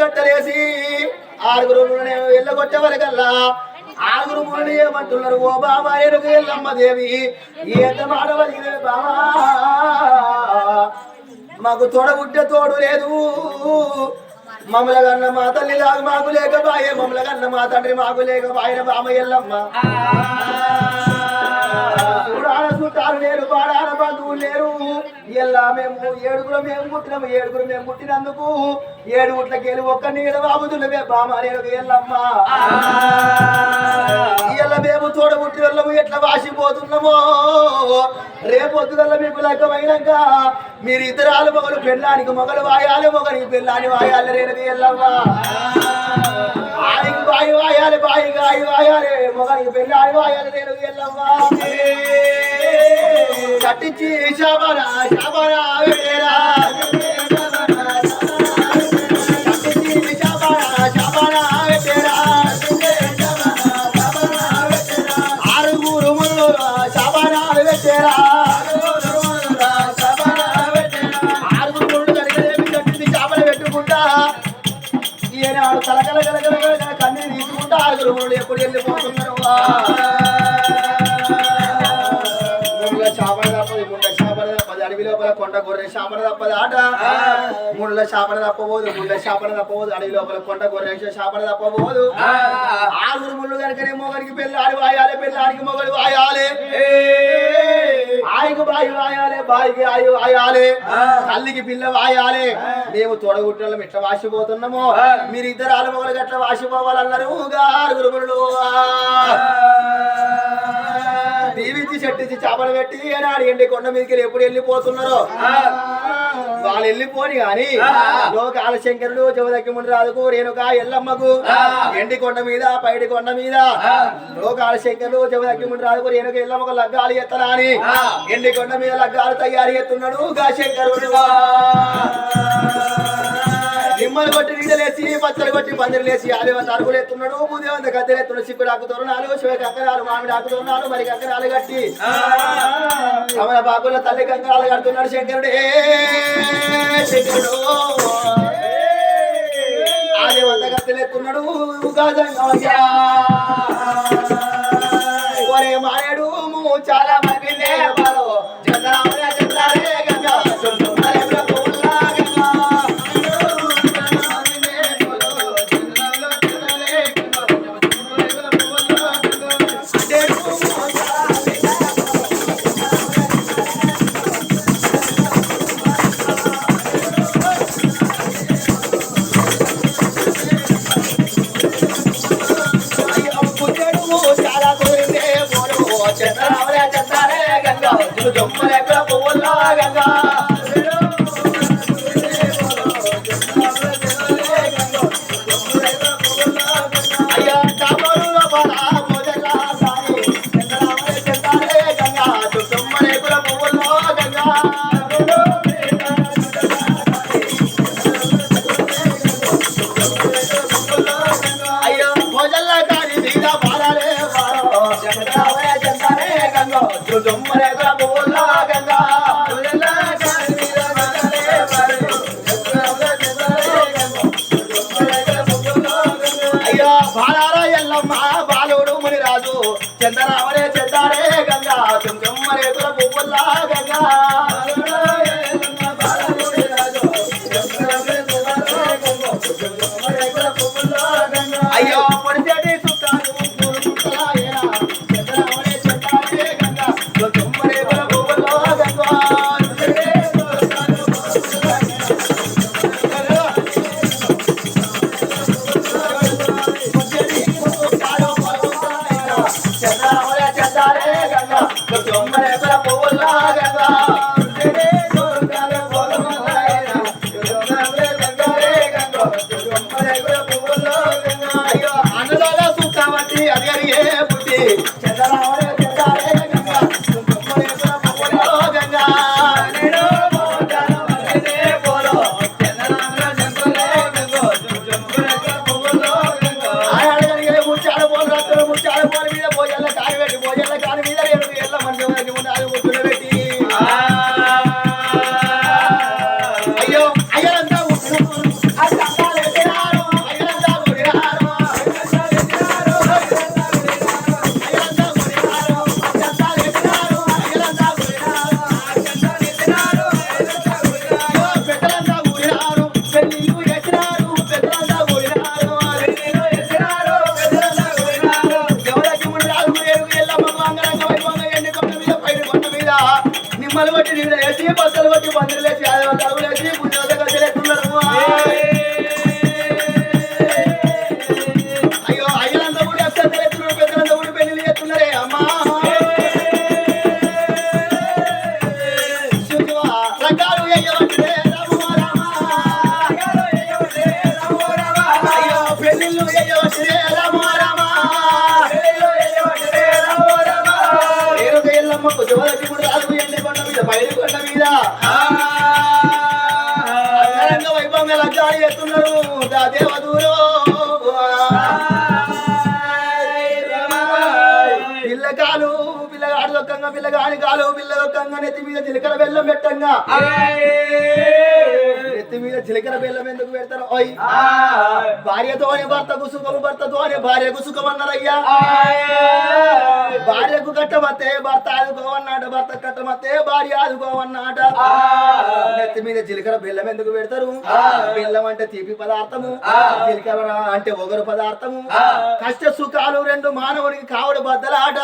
కట్టలేసి ఆరుగురు వెళ్ళగొట్టే వరకల్లా ఆరుగురు మురళి ఏమంటున్నారు? ఓ బాబా ఎరుగు ఎల్లమ్మ దేవి ఎంత మాడవలిగిన బాబా మాకు తోడబుట్టే తోడు లేదు. మమ్మల కన్న మా తల్లి లాగు మాకు లేకపాయే మమ్మల కన్న మా తండ్రి మాకు లేకపాయన బామ ఎల్లమ్మ. చుట్టాలు లేరు బాడాల బంధువులు లేరు. ఇలా మేము ఏడుగురు మేము పుట్టినాము ఏడుగురు మేము పుట్టినందుకు ఏడు గుట్లకెళ్ళి ఒక్క నీడ బాబుతున్నవే బామ నేను ఎల్లమ్మ ఇలా మేము తోడబుట్టి వెళ్ళము ఎట్లా వాసిపోతున్నామో. రేపొద్దుగల్ల మీకు లెక్కమైనాక మీరు ఇద్దరాలు మొగలు పెళ్ళానికి మొగలు వాయాలి మొగలికి పెళ్ళాని వాయాలి రేణుకి ఎల్లమ్మ ఆడికి బాయి వాయాలి బాయికి ఆయి వాయాలి మొగలికి పెళ్ళాని వాయాలి నేను ఎల్లమ్మ కట్టించి శాబరా శాబరా వేరా కొండ గొర్రె చేపలు తప్పదు. ఆట. ముళ్ళ చేపలు తప్పబోదు ముళ్ళ చేపలు తప్పబోదు. అడవి లోపల కొండ గొర్రె చేపలు తప్పబోదు. ఆరుగురు ముళ్ళు కనుకనే మొగడికి పెళ్ళాడి వాయాలి పెళ్ళాడికి మొగడు వాయాలి. ఆయికి బాయి వాయాలి బాయికి ఆయి వాయాలి. తల్లికి పిల్ల వాయాలి. మేము తోడగుట్టడం ఎట్లా వాసిపోతున్నామో. మీరు ఇద్దరు ఆలుమొగలు ఎట్లా వాసిపోవాలన్నారు. ఆరుగురు ముళ్ళు. దీవించి చెట్టించి చేపలు పెట్టి ఏనాడు ఎండి కొండ మీదకి ఎప్పుడు వెళ్ళిపోతున్నారో? వాళ్ళు వెళ్ళిపోని గాని లోకాల శంకరుడు జవదక్కిముడి రాజుకు రేణుక ఎల్లమ్మకు ఎండి కొండ మీద పైడి కొండ మీద లోకాల శంకరుడు జవదక్కిముడి రాజుకు రేణుక ఎల్లమ్మకు లగ్గాలు ఎత్తరా అని ఎండి కొండ మీద లగ్గాలు తయారు ఎత్తున్నాడు గా శంకరుడు. నిమ్మలు కొట్టి నీడలేసి పచ్చలు కొట్టి పందిరిలేసి ఆదేవంత అరుగులు ఎత్తున్నాడు భూదేవంత గద్దెలు ఎత్తున్నాడు చిక్కుడు ఆకు తోరణాలు శివ కంకరాలు మామిడి ఆకు తోరణాలు మరి కంకరాలు కట్టి. కమల బాకుల తల్లి కంకరాలు కడుతున్నాడు శంకరుడు. శంకరుడు. ఆదేవంత గద్దెలు ఎత్తున్నాడు గాజంగా ఒరే మానేడు చాలా చంద్రావరే చందనే 要倒霉。అమ్మలు బట్టి నీళ్ళు వేసి బస్సులు బట్టి పందిరి లేచి అయ్యో అయ్యలంతా కూడా అక్షంతలు ఎత్తున్నారు పెద్దలంతా కూడా పెళ్ళి చేస్తున్నారే. అమ్మా. రామో రామ. అయ్యో ఎయ్యవట్లే పిల్లగాని కాలు పిల్ల నెత్తి మీద చిలకల బెల్లం పెట్టంగా. మీద చిలకల బెల్లం ఎందుకు పెడతారు? ఓయ్. భార్యతోనే భర్తకు సుఖము భర్తతోనే భార్యకు సుఖం అన్నారయ్యా భార్యకు కట్టమతే భర్త ఆదుకోవన్నాట భర్త కట్టమతే భార్య ఆదుకోవన్నాట నెత్తి మీద జీలకర్ర బెల్లం ఎందుకు పెడతారు? బెల్లం అంటే తీపి పదార్థము జీలకర్ర అంటే ఒగరు పదార్థము. కష్ట సుఖాలు రెండు మానవునికి కావడి బద్దలాట.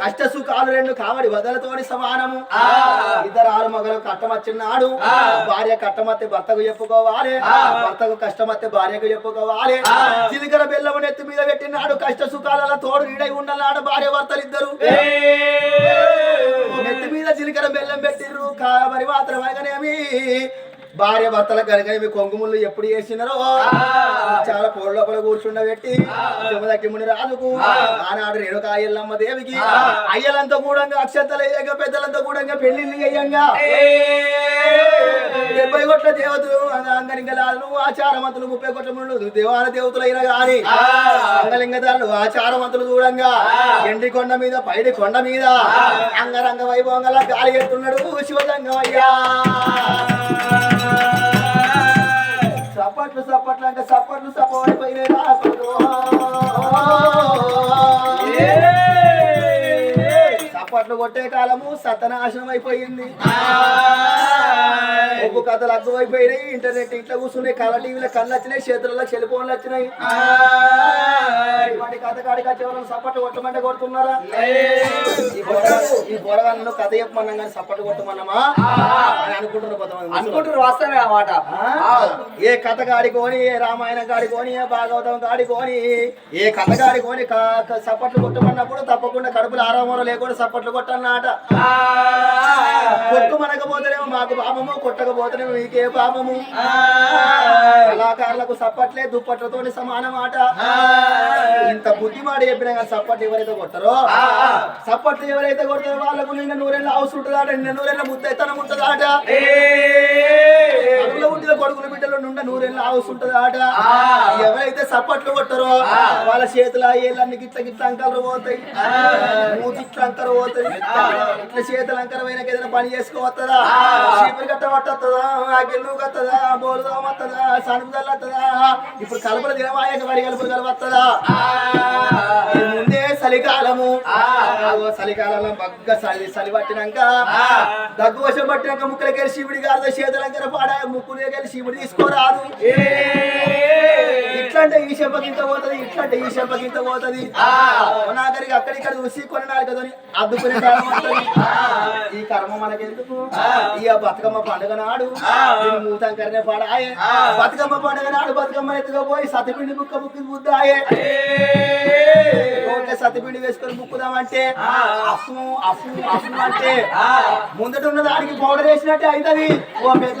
కష్ట సుఖాలు రెండు కావడి బద్దలతోని సమానము. ఇద్దరు ఆరు మగలు కట్టమచ్చిన్నాడు భార్య కట్టమత్తే భర్తకు చెప్పుకోవాలి. భర్తకు కష్టమత్తే భార్యకు చెప్పుకోవాలి. జీలకర్ర బెల్లం నెత్తి మీద పెట్టినాడు. కష్ట సుఖాలలో తోడు నీడై ఉండలాడ భార్య భర్తలు ఇద్దరు నెత్తి మీద జీలకర్ర బెల్లం పెట్టిర్రు. మరి మాత్రం అనగానేమి భార్య భర్తల కనుక కొంగుముళ్ళు ఎప్పుడు చేసినారో చాలా పోడు లోపల కూర్చుండబెట్టి జమదక్కి ముని రాజుకు ఆనాడు రేణుక అయ్యల్లమ్మ దేవికి అయ్యలంతా కూడా అక్షతలు అయ్యాక పెద్దలంతా కూడా పెళ్ళిళ్ళు అయ్యంగా దేవతలు అంగలింగలాలు ఆచారవంతులు ముప్పై కోట్ల ముళ్ళు దేవాల దేవతలు అయినా గాని అంగలింగదారులు ఆచారవంతులు చూడంగా ఎండి కొండ మీద పైడి కొండ మీద అంగరంగ వైభవంగా గాలి ఎత్తున్నాడు శివజంగం అయ్యా సప్పట్లు సప్పట్లు అంటే సప్పట్లు సప్పడిపోయినాయి సప్పట్లు కొట్టే కాలము సతనాశనం అయిపోయింది ఒక్కు కథలు అగ్గువైపోయినాయి ఇంటర్నెట్ ఇంట్లో కూర్చున్నాయి కళ్ళ టీవీలో కళ్ళు వచ్చినాయి చేతులలో సెల్ ఫోన్లు వచ్చినాయి. వాటి కథ కాడికి వచ్చే వాళ్ళని సప్పట్లు కొట్టమంటే కొడుతున్నారా? ఈ బొరగాళ్ళను కథ చెప్పమన్నాం కానీ సప్పట్లు కొట్టమన్నామా? అని అనుకుంటున్నారు కొంతమంది. అనుకుంటారు వాస్తవమే ఆ మాట? ఏ కథ కాడికోని ఏ రామాయణం కాడికోని ఏ భాగవతం కాడికోని ఏ కథ కాడికోని సప్పట్లు కొట్టమన్నప్పుడు తప్పకుండా కడుపులు ఆరామూర లేకుండా సప్పట్లు కొట్టన్నమాట కొట్టు మనకపోతేనేమో మాకు పాపము కొట్టకపోతేనేమో మీకే పాపము. కళాకారులకు సప్పట్లే దుప్పట్లతోని సమానమాట. ఇంత బుద్ధిమాడి చెప్పినా కానీ సప్పట్లు ఎవరైతే కొట్టారో సప్పట్లు ఎవరైతే కొడతారో వాళ్ళకు నిన్న నూరెళ్ళ అవసరం ఉంటుందాట నిన్న నూరెళ్ళ ముద్దైతనం ఉంటుందాట. కడుపులో పుట్టిన కొడుకుల బిడ్డలు నుండి నూరెళ్ళ అవసరం ఉంటుందాట ఎవరైతే సప్పట్లు కొట్టారో వాళ్ళ చేతుల ఏళ్ళన్ని గిట్ల గిట్ల అంకలు పోతాయి. మూతి ఇట్ల అంకర పోతాయి. ఇట్లా చేతులు అంకరమైన ఏదైనా పని చేసుకోవత్తదా చీపురు కట్ట పట్టత్తదా? గిల్లు కత్తదా? బోలుదా వత్తదా? సనుపు తల్లత్తదా ఇప్పుడు కలుపుల దినమాయక వరి కలుపులు కలవత్తదా? ముందే చలికాలము. చలికాలంలో బగ్గ చలి చలి పట్టినాక దగ్గు వర్షం పట్టినాక ముక్కలకెళ్ళి శివుడి గారితో చేతులంకర పాడా ముక్కులకెళ్ళి శివుడు తీసుకోరాదు. ఇట్లంటే ఈ చెంపకింత పోతది ఇట్లంటే ఈ చెంపకింత పోతది. నాగరికి అక్కడిక్కడ చూసి కొన్ని నాలుగదని అద్దుకునే. ఈ కర్మ మనకెందుకు? ఈ బతుకమ్మ పండుగ నాడు మూతంకరనే పాడాయే. బతుకమ్మ పండుగ నాడు బతుకమ్మ ఎత్తుకపోయి సతిపిండి బుక్క బుక్కి బుద్దాయే రోడ్ల సతిపిండి వేసుకొని ముక్కుదామంటే అఫు అఫు అఫు అంటే ముందట ఉన్న దానికి పౌడర్ వేసినట్టే అవుతుంది. ఓ ఇక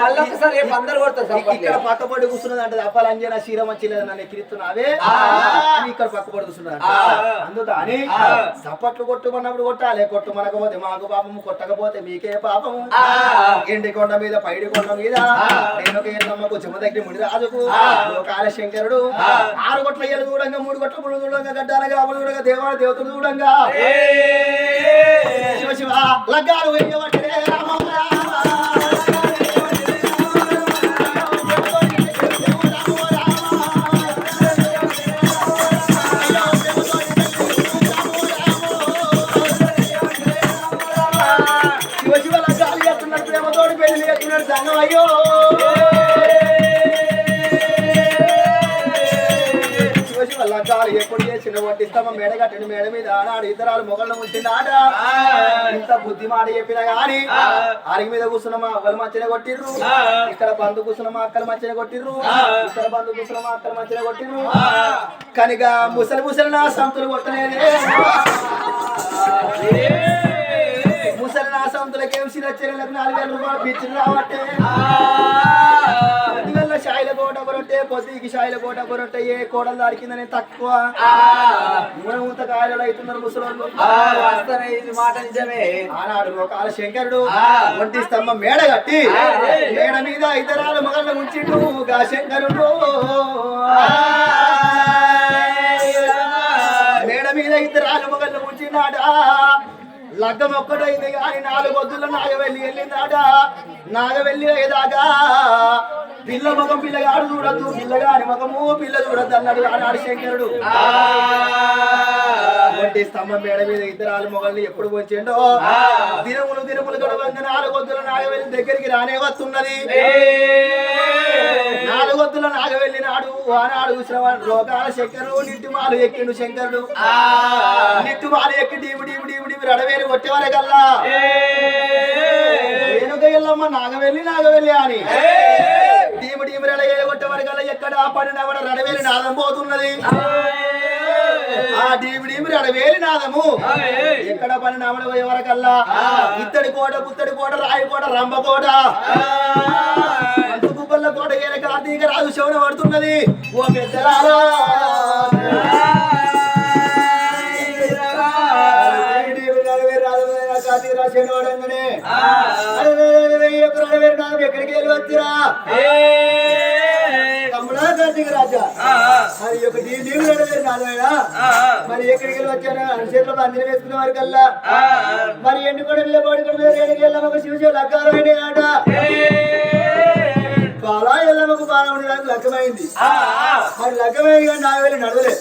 మళ్ళీ ఒకసారి రేపు అందరు కొడతారు ఇక్కడ. పక్కపడి కూర్చున్నది అంటే అప్పాలు అంజనా వచ్చిలేదు నన్ను ఎక్కిరిస్తున్నావే? ఇక్కడ పక్కపడి కూర్చున్నది అందుకని సప్పట్లు కొట్టుకున్నప్పుడు కొట్టాలి కొట్టు మనకపోతే మాకు పాపము కొట్టకపోతే మీకే పాపము. ఎండి కొండ మీద పైడి కొండ మీద నేను ఎల్లమ్మకు చెమ దగ్గర ముడి రాజుకు లోకాల శంకరుడు ఆరు కొట్ల ఇయ్యలు చూడంగా మూడు కొట్ల ముడు చూడంగా గడ్డాలుగా అమలు చూడంగా దేవాల దేవతలు చూడంగా. శివ శివ లగ్గాలు వేయవట్టే రామ వడ్డిస్తామా మేడ మీద ఆనాడు ఇతరాలు మొగళ్ళను ఉంచిందాట ఇంత బుద్ధి మాట చెప్పినా గాని అరిగి మీద కూర్చున్నమా అవ్వలు మధ్యన కొట్టిర్రు. ఇక్కడ బంధు కూర్చున్నమా అక్కల మధ్యన కొట్టిర్రు. ఇక్కడ బంధు కూర్చున్నమా అక్కల మధ్యన కొట్టిర్రు. కనుక ముసలి ముసలి నా సంతులు కొట్టలేదే. ముసలి నా సంతులకేం సిరచ్చలకు నాలుగు వేల రూపాయలు పిచ్చి రావట్టే. కొరట్టే పొద్దుకి షాయిల కోట ఏ కోడలు దాడికిందని తక్కువ మూత కాయలు అవుతున్నారు ముసలోళ్ళు మాట నిజమే ఆనాడు లోకాల శంకరుడు ఒంటి స్తంభం మేడ కట్టి మేడ మీద ఇతరాలు మగళ్ళ ఉంచిండు గా శంకరుడు మేడ మీద ఇతరాలు మగళ్ళ ఉంచినాడా లగ్గం ఒక్కటైంది కానీ నాలుగు వద్దుల నాగవెల్లి వెళ్ళిందాట నాగవెల్లి అయ్యేదాకా? పిల్ల మగం పిల్లగాడు చూడద్దు పిల్లగాని మగము పిల్ల చూడద్దు అన్నాడు ఆనాడు శంకరుడు. ఒంటి స్తంభం మేడ మీద ఇద్దరాలు మొగల్ని ఎప్పుడు వచ్చిండో దినములు దినములు గడవంగా నాలుగొద్దుల నాగవెల్లి దగ్గరికి రానే వస్తున్నది. నాలుగొద్దుల నాగవెల్లి నాడు ఆనాడు చూసిన లోకాల శంకరుడు నిట్టుమాలు ఎక్కిండు శంకరుడు. నిట్టుమాలు ఎక్కి డీము డీము డీము డీము రడవేలు కొట్టేవారే కల్లా. వెనుక ఎల్లమ్మ నాగవెల్లి నాగవెల్లి అని. డీము డీము రడవేలు కొట్టేవారి కల్లా ఎక్కడ పడిన కూడా రడవేలి నాదం పోతున్నది. ఆ. డీమి డీమి రడవేలి నాదము. ఎక్కడ పని నమల పోయే వరకల్లా ఇత్తడి కోట పుత్తడి కోట రాయి కోట గుబ్బల్ల కోట. కార్తీక రాజు శవన పడుతున్నది. ఓ పెద్దలారా ఎక్కడికి వెళ్ళి వచ్చిరా తమ్ముడా రాజా. మరి నడవేరు మరి ఎక్కడికి వెళ్ళి వచ్చారా అరిచేతిలో బందిని వేసుకున్న వారికల్లా? మరి ఎండు కూడా మీద బోడి కూడా మీద రేడికి వెళ్ళాము ఒక శివశివ లగ్గారైన ఉండడానికి లగ్గమైంది లగ్గమైంది కానీ నాగవెల్లి నడవలే.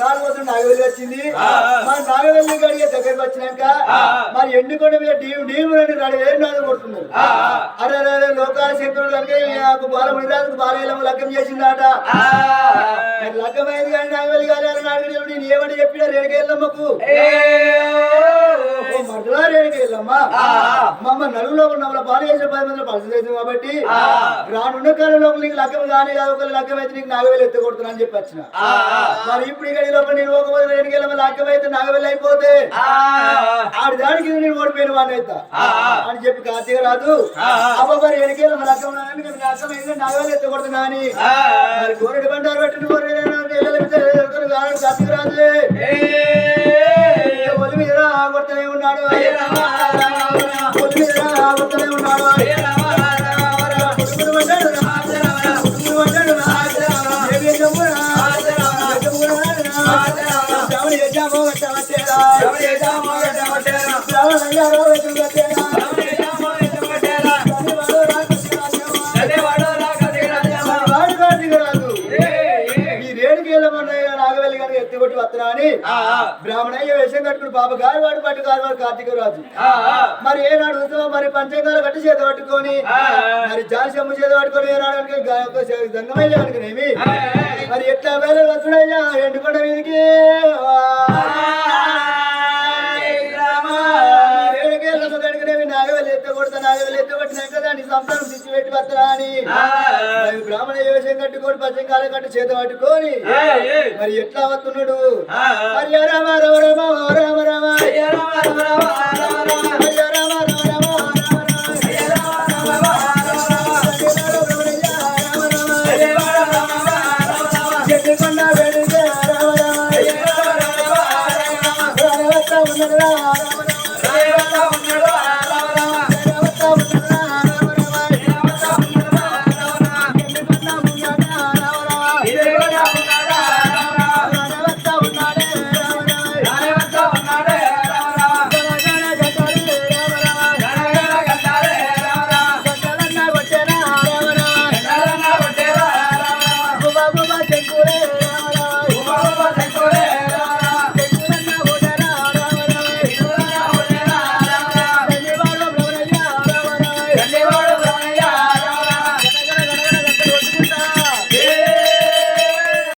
నాలుగు వద్ద నాగవెల్లి వచ్చింది. మరి నాగవెల్లి గడిగే దగ్గరికి వచ్చినాక మరి ఎండుకొండ మీద డీము డీము రెండు నడివేరు నాలుగు కొడుతున్నారు అరే అరే, లోకాల కనుక నాకు బాల మునిరాజుకు బాల ఎల్లమ్మ లగ్గం చేసిందాట. లగ్గమైంది కానీ నాగవెల్లి గారు అని అడిగిన నేను ఏమని చెప్పినా మధురా రేడికి ఎల్లమ్మ మమ్మ నలుగులో నమ్మల బాల చేసిన పది మంది పరిస్థితి కాబట్టి రానున్న కాలం లోపల నీకు లగ్గం కానీ కాదు ఒకవేళ లగ్గం అయితే నీకు నాగవేలు ఎత్తుకొడుతున్నా అని చెప్పి వచ్చిన. మరి ఇప్పుడు ఇక్కడ లోపల నేను ఒక రేడికి వెళ్ళమ లగ్గం అయితే నాగవేలు అయిపోతే ఆడి దానికి నేను ఓడిపోయిన వాడిని అవుతా అని చెప్పి కార్తీక రాదు అబ్బా మరి లగ్గం అయితే నాగవేలు ఎత్తుకొడుతున్నా అని మరి కోరడి బండారు పెట్టిన కార్తీక రాజు ఒలి మీద కొడుతూనే ఉన్నాడు ఒలి బ్రాహ్మణయ్య వేషం కట్టుకుని బాబు గారు వాడు పట్టు గారు వాడు కార్తీక రాజు. మరి ఏనాడు ఉత్సవం మరి పంచంగాలు కట్టి చేత పట్టుకొని మరి జాలి చెమ్ము చేత పట్టుకొని ఏనాడు గంగమయ్య అనుకునేమి మరి ఎట్లా వేల వస్తున్నాయ్యా ఎండుకొండ మీదకి. దాన్ని అని బ్రాహ్మణ వేషం కట్టుకొని పంచంగాలు కట్టి చేత పట్టుకొని మరి ఎట్లా వస్తున్నాడు మరి